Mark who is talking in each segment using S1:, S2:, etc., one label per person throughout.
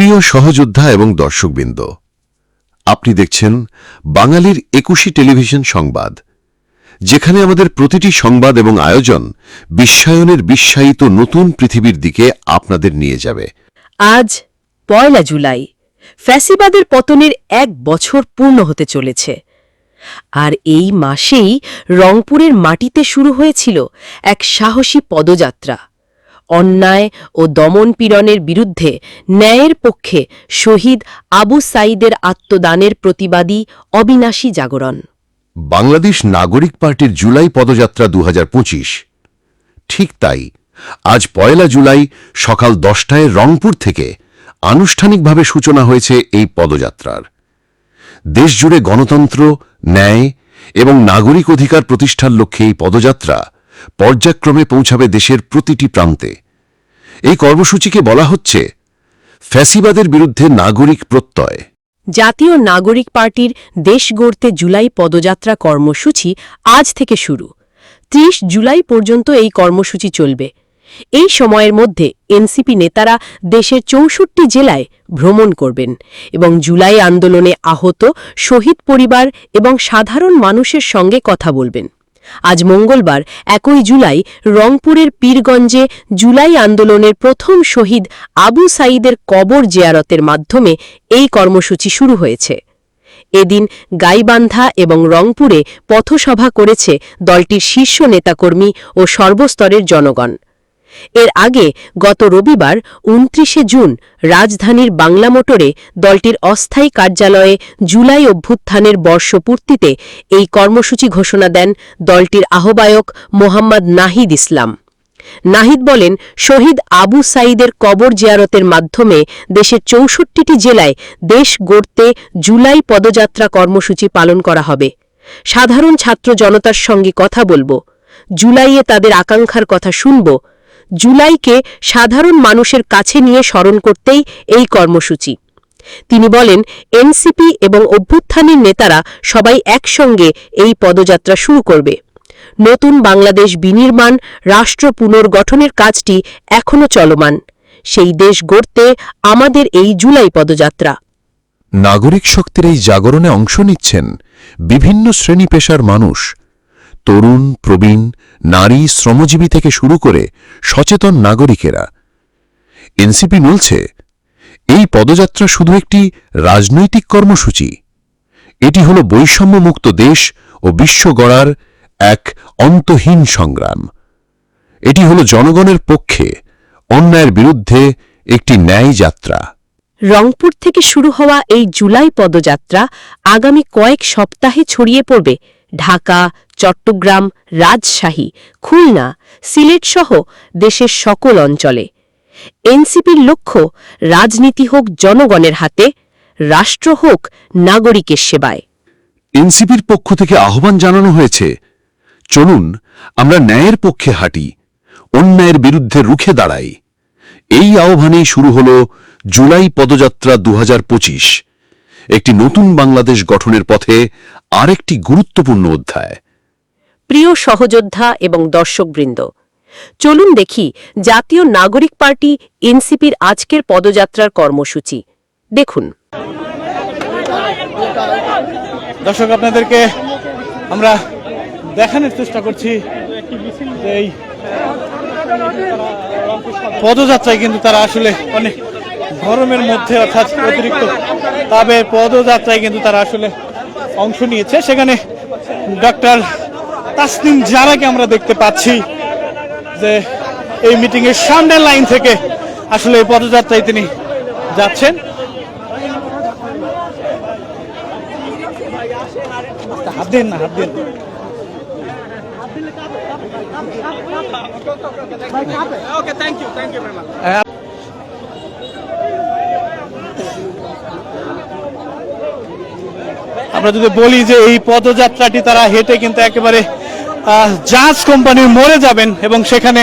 S1: প্রিয় সহযোদ্ধা এবং দর্শকবৃন্দ, আপনি দেখছেন বাঙালির একুশি টেলিভিশন সংবাদ, যেখানে আমাদের প্রতিটি সংবাদ এবং আয়োজন বিশ্বায়নের বিশ্বায়িত নতুন পৃথিবীর দিকে আপনাদের নিয়ে যাবে।
S2: আজ পয়লা জুলাই, ফ্যাসিবাদের পতনের এক বছর পূর্ণ হতে চলেছে। আর এই মাসেই রংপুরের মাটিতে শুরু হয়েছিল এক সাহসী পদযাত্রা। অন্যায় ও দমন পীড়নের বিরুদ্ধে ন্যায়ের পক্ষে শহীদ আবু সাইদের আত্মদানের প্রতিবাদী অবিনাশী জাগরণ।
S1: বাংলাদেশ নাগরিক পার্টির জুলাই পদযাত্রা দু হাজার পঁচিশ। ঠিক তাই, আজ পয়লা জুলাই সকাল দশটায় রংপুর থেকে আনুষ্ঠানিকভাবে সূচনা হয়েছে এই পদযাত্রার। দেশজুড়ে গণতন্ত্র, ন্যায় এবং নাগরিক অধিকার প্রতিষ্ঠার লক্ষ্যে এই পদযাত্রা পর্যায়ক্রমে পৌঁছাবে দেশের প্রতিটি প্রান্তে। এই কর্মসূচিকে বলা হচ্ছে ফ্যাসিবাদের বিরুদ্ধে নাগরিক প্রত্যয়।
S2: জাতীয় নাগরিক পার্টির দেশ গড়তে জুলাই পদযাত্রা কর্মসূচি আজ থেকে শুরু। ৩০ জুলাই পর্যন্ত এই কর্মসূচি চলবে। এই সময়ের মধ্যে এনসিপি নেতারা দেশের চৌষট্টি জেলায় ভ্রমণ করবেন এবং জুলাই আন্দোলনে আহত শহীদ পরিবার এবং সাধারণ মানুষের সঙ্গে কথা বলবেন। আজ মঙ্গলবার, একই জুলাই, রংপুরের পীরগঞ্জে জুলাই আন্দোলনের প্রথম শহীদ আবু সাঈদের কবর জিয়ারতের মাধ্যমে এই কর্মসূচি শুরু হয়েছে। এদিন গাইবান্ধা এবং রংপুরে পথসভা করেছে দলটির শীর্ষ নেতাকর্মী ও সর্বস্তরের জনগণ। এর আগে গত রবিবার উনত্রিশে জুন রাজধানীর বাংলা মোটরে দলটির অস্থায়ী কার্যালয়ে জুলাই অভ্যুত্থানের বর্ষপূর্তিতে এই কর্মসূচি ঘোষণা দেন দলটির আহ্বায়ক মোহাম্মদ নাহিদ ইসলাম। নাহিদ বলেন, শহীদ আবু সাইদের কবর জিয়ারতের মাধ্যমে দেশের চৌষট্টিটি জেলায় দেশ গড়তে জুলাই পদযাত্রা কর্মসূচি পালন করা হবে। সাধারণ ছাত্র জনতার সঙ্গে কথা বলব। জুলাইয়ে তাদের আকাঙ্ক্ষার কথা শুনব। জুলাইকে সাধারণ মানুষের কাছে নিয়ে স্মরণ করতেই এই কর্মসূচি। তিনি বলেন, এনসিপি এবং অভ্যুত্থানের নেতারা সবাই একসঙ্গে এই পদযাত্রা শুরু করবে। নতুন বাংলাদেশ বিনির্মাণ, রাষ্ট্র পুনর্গঠনের কাজটি এখনও চলমান। সেই দেশ গড়তে আমাদের এই জুলাই পদযাত্রা।
S1: নাগরিক শক্তির এই জাগরণে অংশ নিচ্ছেন বিভিন্ন শ্রেণি পেশার মানুষ। তরুণ, প্রবীণ, নারী, শ্রমজীবী থেকে শুরু করে সচেতন নাগরিকেরা। এনসিপি বলছে, এই পদযাত্রা শুধু একটি রাজনৈতিক কর্মসূচি। এটি হল বৈষম্যমুক্ত দেশ ও বিশ্ব গড়ার এক অন্তহীন সংগ্রাম। এটি হল জনগণের পক্ষে অন্যায়ের বিরুদ্ধে একটি ন্যায় যাত্রা।
S2: রংপুর থেকে শুরু হওয়া এই জুলাই পদযাত্রা আগামী কয়েক সপ্তাহে ছড়িয়ে পড়বে। ঢাকা চট্টগ্রাম রাজশাহী, খুলনা, সিলেটসহ দেশের সকল অঞ্চলে। এনসিপির লক্ষ্য, রাজনীতি হোক জনগণের হাতে, রাষ্ট্র হোক নাগরিকের সেবায়।
S1: এনসিপির পক্ষ থেকে আহ্বান জানানো হয়েছে, চলুন আমরা ন্যায়ের পক্ষে হাঁটি, অন্যায়ের বিরুদ্ধে রুখে দাঁড়াই। এই আহ্বানেই শুরু হল জুলাই পদযাত্রা দু হাজার পঁচিশ। একটি নতুন বাংলাদেশ গঠনের পথে আরেকটি গুরুত্বপূর্ণ অধ্যায়।
S2: প্রিয় সহযোদ্ধা এবং দর্শকবৃন্দ, চলুন দেখি জাতীয় নাগরিক পার্টি এনসিপির আজকের পদযাত্রার কর্মসূচি। দেখুন।
S3: দর্শক, আপনাদেরকে আমরা দেখানোর চেষ্টা করছি এই পদযাত্রায় কিন্তু তারা আসলে অনেক গরমের মধ্যে অর্থাৎ অতিরিক্ত তবে পদযাত্রায় কিন্তু তারা আসলে অংশ নিয়েছে। সেখানে ডক্টর তাসনিম জারাকে আমরা দেখতে পাচ্ছি যে এই মিটিং এর সামনের লাইন থেকে আসলে এই পদযাত্রায় তিনি যাচ্ছেন। হাত দেন না হাত দেন। আমরা যদি বলি যে এই পদযাত্রাটি তারা হেঁটে কিন্তু একেবারে জাহাজ কোম্পানির মরে যাবেন এবং সেখানে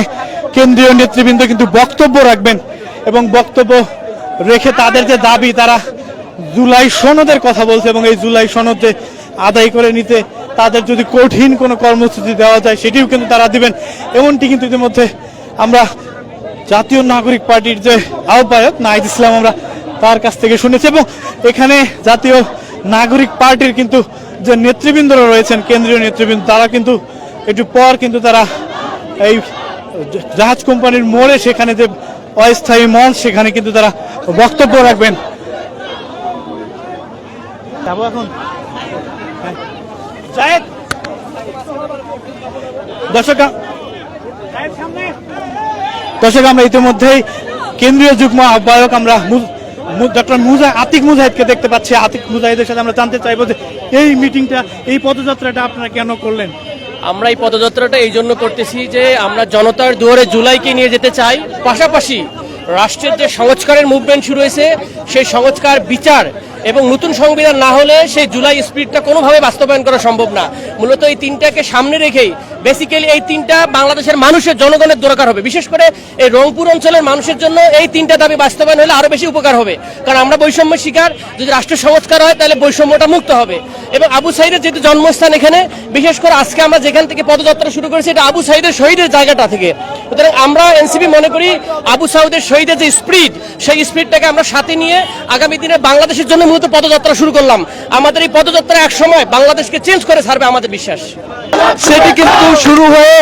S3: কেন্দ্রীয় নেতৃবৃন্দ কিন্তু বক্তব্য রাখবেন এবং বক্তব্য রেখে তাদের যে দাবি, তারা জুলাই সনদের কথা বলছে এবং এই জুলাই সনদ যে আদায় করে নিতে তাদের যদি কঠিন কোনো কর্মসূচি দেওয়া যায়, সেটিও কিন্তু তারা দিবেন। এমনটি কিন্তু ইতিমধ্যে আমরা জাতীয় নাগরিক পার্টির যে আহ্বায়ক নাহিদ ইসলাম আমরা তার কাছ থেকে শুনেছি এবং এখানে জাতীয় নাগরিক পার্টির কিন্তু যে নেতৃবৃন্দরা রয়েছেন, কেন্দ্রীয় নেতৃবৃন্দ, তারা কিন্তু একটু পর কিন্তু তারা এই জাহাজ কোম্পানির মোড়ে সেখানে যে অস্থায়ী মঞ্চ, সেখানে কিন্তু তারা বক্তব্য রাখবেন। যাব এখন। দর্শক দর্শক, আমরা ইতিমধ্যেই কেন্দ্রীয় যুগ্ম আহ্বায়ক আমরা ডক্টর মুজা, আতিক মুজাহিদকে দেখতে পাচ্ছি। আতিক মুজাহিদের সাথে আমরা জানতে চাইব যে এই মিটিংটা এই পদযাত্রাটা আপনারা কেন করলেন?
S4: আমরা এই পদযাত্রাটা এই জন্য করতেছি যে আমরা জনতার দুয়ারে জুলাইকে নিয়ে যেতে চাই। পাশাপাশি রাষ্ট্রের যে সংস্কারের মুভমেন্ট শুরু হয়েছে, সেই সংস্কার বিচার এবং নতুন সংবিধান না হলে সেই জুলাই স্পিরিটটা কোনোভাবে বাস্তবায়ন করা সম্ভব না। মূলত এই তিনটাকে সামনে রেখেই বেসিক্যালি এই তিনটা বাংলাদেশের মানুষের জনগণের দরকার হবে। বিশেষ করে এই রংপুর অঞ্চলের মানুষের জন্য এই তিনটা দাবি বাস্তবায়ন হলে আরও বেশি উপকার হবে। কারণ আমরা বৈষম্যের শিকার, যদি রাষ্ট্র সংস্কার হয় তাহলে বৈষম্যটা মুক্ত হবে। এবং আবু সাইদের যেহেতু জন্মস্থান এখানে, বিশেষ করে আজকে আমরা যেখান থেকে পদযাত্রা শুরু করেছি এটা আবু সাইদের শহীদের জায়গাটা থেকে। সুতরাং আমরা এনসিপি মনে করি আবু সাউদের শহীদের যে স্পিরিট সেই স্পিরিটটাকে আমরা সাথে নিয়ে আগামী দিনে বাংলাদেশের জন্য মূলত পদযাত্রা শুরু করলাম। আমাদের এই পদযাত্রা এক সময় বাংলাদেশকে চেঞ্জ করে ছাড়বে আমাদের বিশ্বাস।
S5: সেটি কিন্তু শুরু হয়ে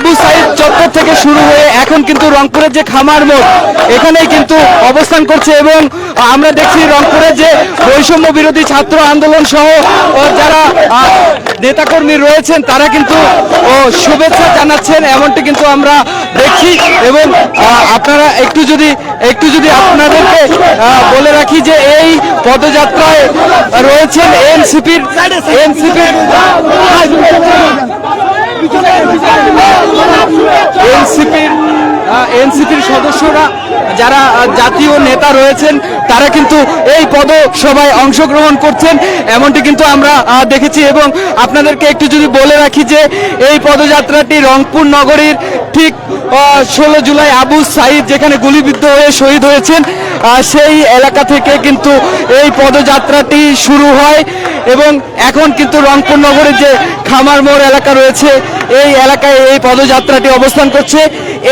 S5: আবু সাইদ চত্বর থেকে শুরু হয়ে এখন কিন্তু রংপুরের যে খামার মোড়, এখানেই কিন্তু অবস্থান করছে এবং আমরা দেখছি রংপুরের যে বৈষম্য বিরোধী ছাত্র আন্দোলন সহ যারা নেতাকর্মী রয়েছেন, তারা কিন্তু শুভেচ্ছা জানাচ্ছেন, এমনটি কিন্তু আমরা দেখছি এবং আপনারা একটু যদি একটু যদি আপনাদেরকে বলে রাখি যে এই পদযাত্রায় রয়েছেন এনসিপির এনসিপির এনসিপির সদস্যরা, যারা জাতীয় নেতা রয়েছেন, তারা কিন্তু এই পদসভায় অংশগ্রহণ করছেন। এমনটি কিন্তু আমরা দেখেছি এবং আপনাদেরকে একটু যদি বলে রাখি যে, এই পদযাত্রাটি রংপুর নগরীর ঠিক ষোলো জুলাই আবু সাইদ যেখানে গুলিবিদ্ধ হয়ে শহীদ হয়েছেন সেই এলাকা থেকে কিন্তু এই পদযাত্রাটি শুরু হয় এবং এখন কিন্তু রংপুর নগরের যে খামার মোড় এলাকা রয়েছে, এই এলাকায় এই পদযাত্রাটি অবস্থান করছে।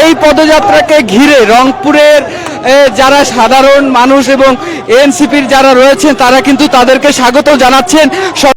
S5: এই পদযাত্রাকে ঘিরে রংপুরের যারা সাধারণ মানুষ এবং এনসিপির যারা রয়েছেন, তারা কিন্তু তাদেরকে স্বাগত জানাচ্ছেন।